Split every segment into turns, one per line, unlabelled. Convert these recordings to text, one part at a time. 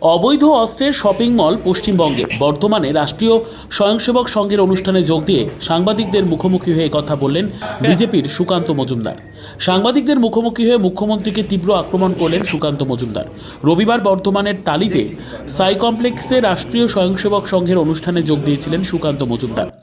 অবৈধ অস্ত্রের shopping mall পশ্চিমবঙ্গে। বর্ধমানে রাষ্ট্রীয় স্বয়ংসেবক সংঘের অনুষ্ঠানে যোগ দিয়ে সাংবাদিকদের মুখোমুখি হয়ে কথা বললেন বিজেপির সুকান্ত মজুমদার। সাংবাদিকদের মুখোমুখি হয়ে মুখ্যমন্ত্রীকে তীব্র আক্রমণ করলেন সুকান্ত মজুমদার। রবিবার বর্ধমানের তালিতে সাই কমপ্লেক্সে রাষ্ট্রীয় স্বয়ংসেবক সংঘের অনুষ্ঠানে যোগ দিয়েছিলেন সুকান্ত মজুমদার।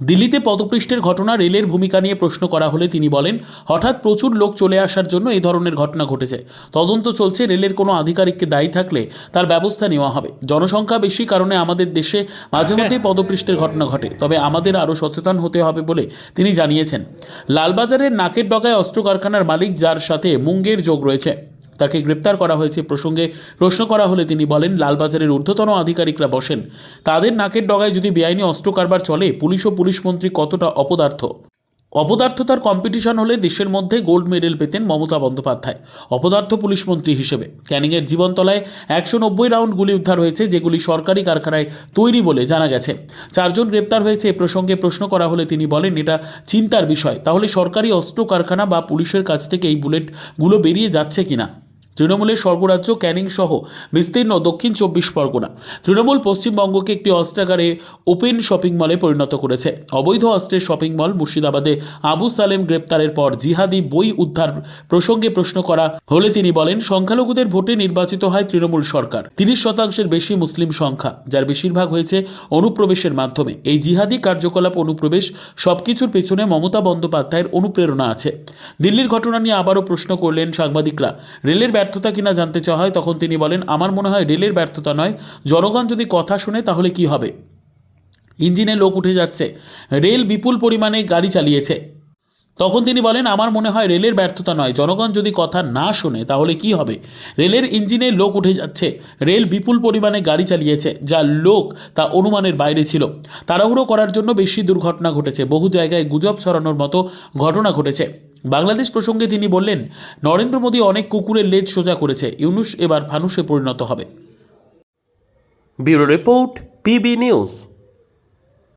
দিল্লিতে পদপৃষ্ঠের ঘটনা রেলের ভূমিকা নিয়ে প্রশ্ন করা হলে তিনি বলেন হঠাৎ প্রচুর লোক চলে আসার জন্য এই ধরনের ঘটনা ঘটেছে। তদন্ত চলছে রেলের কোনো আধিকারিককে দায়ী থাকলে তার ব্যবস্থা নেওয়া হবে। জনসংখ্যা বেশি কারণে আমাদের দেশে মাঝে মধ্যেই পদপৃষ্ঠের ঘটনা ঘটে তবে আমাদের আরও সচেতন হতে হবে বলে তিনি জানিয়েছেন। লালবাজারের নাকের ডগায় অস্ত্র কারখানার মালিক যার সাথে মুঙ্গের যোগ রয়েছে। তাকে গ্রেপ্তার করা হয়েছে প্রসঙ্গে প্রশ্ন করা হলে তিনি বলেন, লালবাজারের ঊর্ধ্বতন আধিকারিকরা বসেন। তাদের নাকের ডগায় যদি বেআইনি অস্ত্র কারবার চলে, পুলিশ ও পুলিশ মন্ত্রী কতটা অপদার্থ? অপদার্থতার কম্পিটিশন হলে দেশের মধ্যে গোল্ড মেডেল পেতেন মমতা বন্দ্যোপাধ্যায়, অপদার্থ পুলিশ মন্ত্রী হিসেবে। ক্যানিংয়ের জীবনতলায় একশো নব্বই রাউন্ড গুলি উদ্ধার হয়েছে, যেগুলি সরকারি কারখানায় তৈরি বলে জানা গেছে। চারজন গ্রেপ্তার হয়েছে এ প্রসঙ্গে প্রশ্ন করা হলে তিনি বলেন, এটা চিন্তার বিষয়, তাহলে সরকারি অস্ত্র কারখানা বা পুলিশের কাছ থেকে এই বুলেটগুলো বেরিয়ে যাচ্ছে কিনা? তৃণমূলের স্বর্গরাজ্য ক্যানিং সহ বিস্তীর্ণ দক্ষিণ চব্বিশ পরগনা। তৃণমূল পশ্চিমবঙ্গকে একটি অস্ত্রাগারে ওপেন শপিং মলে পরিণত করেছে। অবৈধ অস্ত্রের শপিং মল মুর্শিদাবাদে আবু সালেম গ্রেপ্তারের পর জিহাদি বই উদ্ধার প্রসঙ্গে প্রশ্ন করা হলে তিনি বলেন, সংখ্যালঘুদের ভোটে নির্বাচিত হয় তৃণমূল সরকার। তিরিশ শতাংশের বেশি মুসলিম সংখ্যা, যার বেশিরভাগ হয়েছে অনুপ্রবেশের মাধ্যমে। এই জিহাদি কার্যকলাপ অনুপ্রবেশ সবকিছুর পেছনে মমতা বন্দ্যোপাধ্যায়ের অনুপ্রেরণা আছে। দিল্লির ঘটনা নিয়ে আবারও প্রশ্ন করলেন সাংবাদিকরা। রেলের ব্যর্থতা কিনা জানতে চাওয়া হয়, তখন তিনি বলেন, আমার মনে হয় রেলের ব্যর্থতা নয়। জনগণ যদি কথা শুনে, তাহলে কি হবে? ইঞ্জিনে লোক উঠে যাচ্ছে। রেল বিপুল পরিমাণে গাড়ি চালিয়েছে। তখন তিনি বলেন, আমার মনে হয় রেলের ব্যর্থতা নয়। জনগণ যদি কথা না শোনে, তাহলে কি হবে? রেলের ইঞ্জিনে লোক উঠে যাচ্ছে। রেল বিপুল পরিমাণে গাড়ি চালিয়েছে, যা লোক, তা অনুমানের বাইরে ছিল। তাড়াহুড়ো করার জন্য বেশি দুর্ঘটনা ঘটেছে। বহু জায়গায় গুজব ছড়ানোর মতো ঘটনা ঘটেছে। বাংলাদেশ প্রসঙ্গে তিনি বললেন, নরেন্দ্র মোদী অনেক কুকুরের লেজ সোজা করেছে। ইউনুস এবার ফানুসে পরিণত হবে।
Bureau report, PB news.